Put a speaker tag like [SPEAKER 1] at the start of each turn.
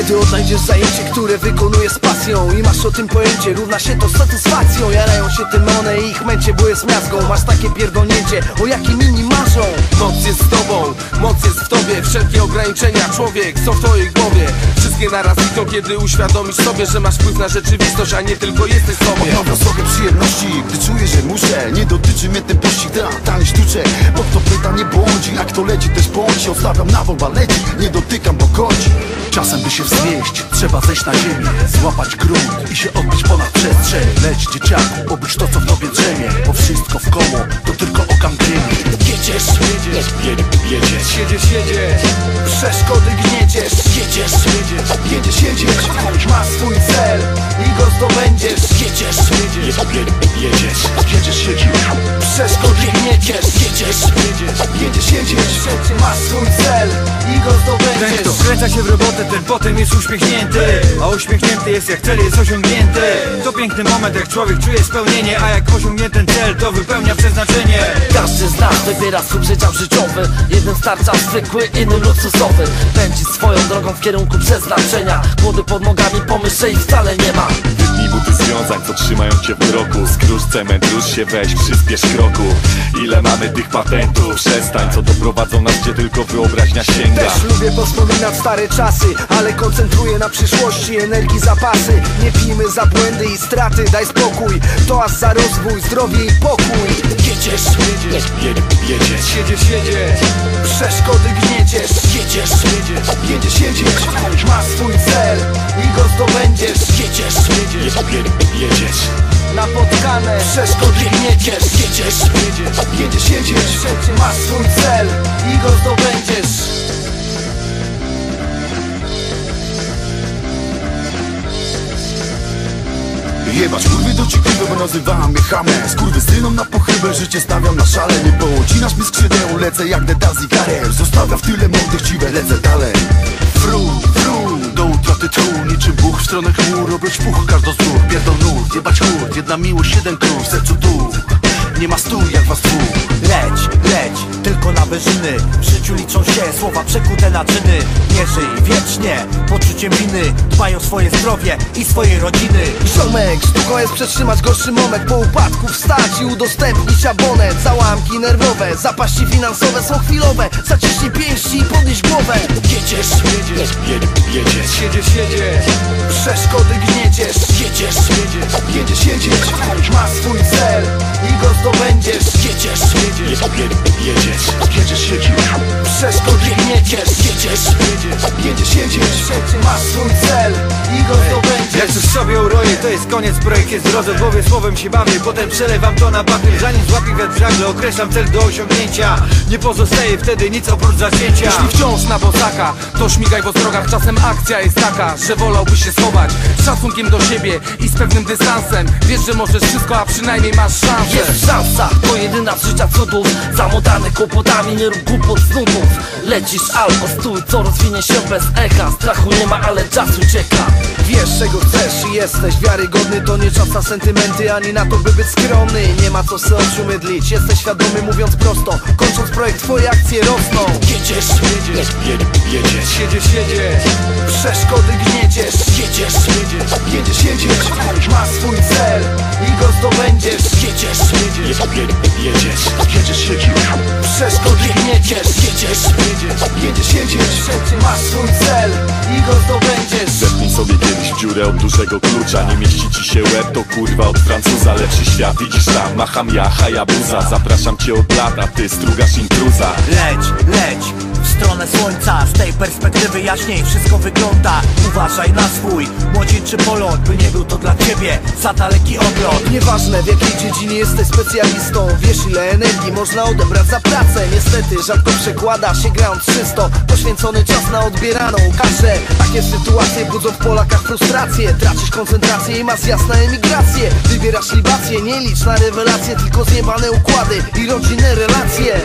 [SPEAKER 1] Znajdziesz zajęcie, które wykonujesz z pasją I masz o tym pojęcie, równa się to satysfakcją Jarają się tym one i ich męcie, bo jest miazgą Masz takie pierdolnięcie, o jakim inni marzą
[SPEAKER 2] Moc jest z tobą, moc jest w tobie Wszelkie ograniczenia, człowiek, są w twojej głowie Wszystkie naraz znikną, kiedy uświadomisz sobie Że masz wpływ na rzeczywistość, a nie tylko jesteś sobą
[SPEAKER 3] Odnowią sobie przyjemności, gdy czuję, że muszę Nie dotyczy mnie ten pościg, ta tani sztuczek Bo kto pyta nie błądzi, a kto leci też błądzi Odstawiam na wol baleci, nie dotykam, bo godzi. Czasem by się wznieść, trzeba zejść na ziemię Złapać grunt i się odbić ponad przestrzeń. Leć dzieciaku, obudź to co w tobie drzemie Bo wszystko w koło, to tylko okamgnienie
[SPEAKER 1] Jedziesz,
[SPEAKER 2] Jedziesz,
[SPEAKER 3] Jedziesz,
[SPEAKER 2] jedziesz, jedziesz.
[SPEAKER 1] Przeszkody gnieciesz.
[SPEAKER 3] Jedziesz, jedziesz, jedziesz
[SPEAKER 1] Masz swój cel i go zdobędziesz.
[SPEAKER 3] Jedziesz, jedziesz, jedziesz, jedziesz, jedziesz
[SPEAKER 1] Przeszkody
[SPEAKER 3] jedziesz
[SPEAKER 4] wkręca się w robotę, ten potem jest uśmiechnięty. A uśmiechnięty jest jak cel jest osiągnięty. To piękny moment jak człowiek czuje spełnienie A jak osiągnie ten cel, to wypełnia przeznaczenie.
[SPEAKER 5] Każdy z nas wybiera swój przedział życiowy. Jeden starcza zwykły, inny luksusowy. Pędzi swoją drogą w kierunku przeznaczenia. Młody pod nogami pomyśle i wcale nie ma.
[SPEAKER 6] Buty związań, co trzymają cię w kroku. Skróż cement, rusz się, weź, przyspiesz kroku. Ile mamy tych patentów? Przestań, co doprowadzą nas, gdzie tylko wyobraźnia sięga.
[SPEAKER 1] Też lubię wspominać stare czasy Ale koncentruję na przyszłości energii zapasy. Nie pijmy za błędy i straty, daj spokój. To aż za rozwój, zdrowie i pokój.
[SPEAKER 3] Jedziesz, jedziesz, jedziesz,
[SPEAKER 2] Jedziesz, jedziesz.
[SPEAKER 1] Przeszkody gnieciesz.
[SPEAKER 3] Jedziesz, jedziesz, jedziesz
[SPEAKER 1] Masz swój cel i go zdobędziesz.
[SPEAKER 3] Jedziesz, jedziesz,
[SPEAKER 1] Napotkane Przeszkody gnieciesz.
[SPEAKER 3] Jedziesz, jedziesz, jedziesz.
[SPEAKER 1] Masz swój cel i go zdobędziesz
[SPEAKER 3] nazywałem mnie hamem Skurwy synom na pochybę, życie stawiam na szale. Nie połocinasz mi skrzydeł, lecę jak Dedazi Karel Zostawia w tyle mordy chciwe, lecę dalej.
[SPEAKER 7] Fru, fru, do utraty tchu. Niczym Bóg w stronę chmur, robić puch każdo znów Pierdol nurt, jebać chór, jedna miłość, jeden krów W sercu tu, nie ma stój jak was dwóch.
[SPEAKER 8] Leć, leć, tylko na wyżyny. W życiu liczą się słowa przekute na czyny. Nie żyj wiecznie, poczuciem winy. Dbaj o swoje zdrowie i swojej rodziny.
[SPEAKER 1] Ziomek, sztuką jest przetrzymać gorszy moment. Po upadku wstać i udostępnić abonet Załamki nerwowe, zapaści finansowe są chwilowe. Zaciśnij pięści i podnieś głowę.
[SPEAKER 3] Jedziesz, jedziesz, jedziesz,
[SPEAKER 2] Jedziesz, jedziesz.
[SPEAKER 1] Przeszkody gnieciesz.
[SPEAKER 3] Jedziesz, jedziesz, jedziesz
[SPEAKER 1] Masz swój cel i go zdobędziesz
[SPEAKER 3] Jedziesz, jedziesz, jedziesz, jedziesz, jedziesz
[SPEAKER 1] Przeszkody gnieciesz
[SPEAKER 3] Jedziesz, jedziesz, jedziesz.
[SPEAKER 1] Masz swój cel i go zdobędziesz.
[SPEAKER 4] Jak coś sobie uroję, to jest koniec, projekt jest drodze W głowie słowem się bawię, potem przelewam to na papier Zanim złapię wiatr żagle, określam cel do osiągnięcia. Nie pozostaje wtedy nic oprócz zacięcia.
[SPEAKER 2] Jeśli wciąż na bosaka, to śmigaj w ostrogach Czasem akcja jest taka, że wolałbyś się schować Z szacunkiem do siebie i z pewnym dystansem. Wiesz, że możesz wszystko, a przynajmniej masz szansę
[SPEAKER 5] szansa, to jedyna z życia cudów. Zamotany kłopotami, nie rób głupot z nudów. Lecisz albo stój, co rozwinie się bez echa Strachu nie ma, ale czas ucieka.
[SPEAKER 1] Wiesz czego chcesz i jesteś wiarygodny. To nie czas na sentymenty, ani na to by być skromny. Nie ma co se oczu mydlić, jesteś świadomy mówiąc prosto. Kończąc projekt twoje akcje rosną.
[SPEAKER 3] Jedziesz, jedziesz, jedziesz,
[SPEAKER 2] Jedziesz, jedziesz.
[SPEAKER 1] Przeszkody gnieciesz.
[SPEAKER 3] Jedziesz, jedziesz, jedziesz.
[SPEAKER 1] Masz swój cel i go zdobędziesz
[SPEAKER 3] Jedziesz, jedziesz, jedziesz, jedziesz
[SPEAKER 1] Przeszkody gnieciesz
[SPEAKER 3] Jedziesz, jedziesz, jedziesz
[SPEAKER 1] Masz swój cel i go zdobędziesz.
[SPEAKER 6] Zepnij sobie kiedyś w dziurę od dużego klucza. Nie mieści ci się łeb, to kurwa od Francuza Lepszy świat. Widzisz tam, macham ja, hajabuza Zapraszam cię od lata, ty strugasz intruza.
[SPEAKER 8] Leć, leć w stronę słońca Z tej perspektywy jaśniej wszystko wygląda. Uważaj na swój młodzieńczy polot By nie był to dla ciebie za daleki odlot.
[SPEAKER 1] Nieważne w jakiej dziedzinie jesteś specjalistą Wiesz ile energii można odebrać za pracę. Niestety rzadko przekłada się grając czysto Poświęcony czas na odbieraną kaszę Takie sytuacje budzą w Polakach frustrację. Tracisz koncentrację i masz jasne emigrację Wybierasz libację, nie licz na rewelacje Tylko zjebane układy i rodzinne relacje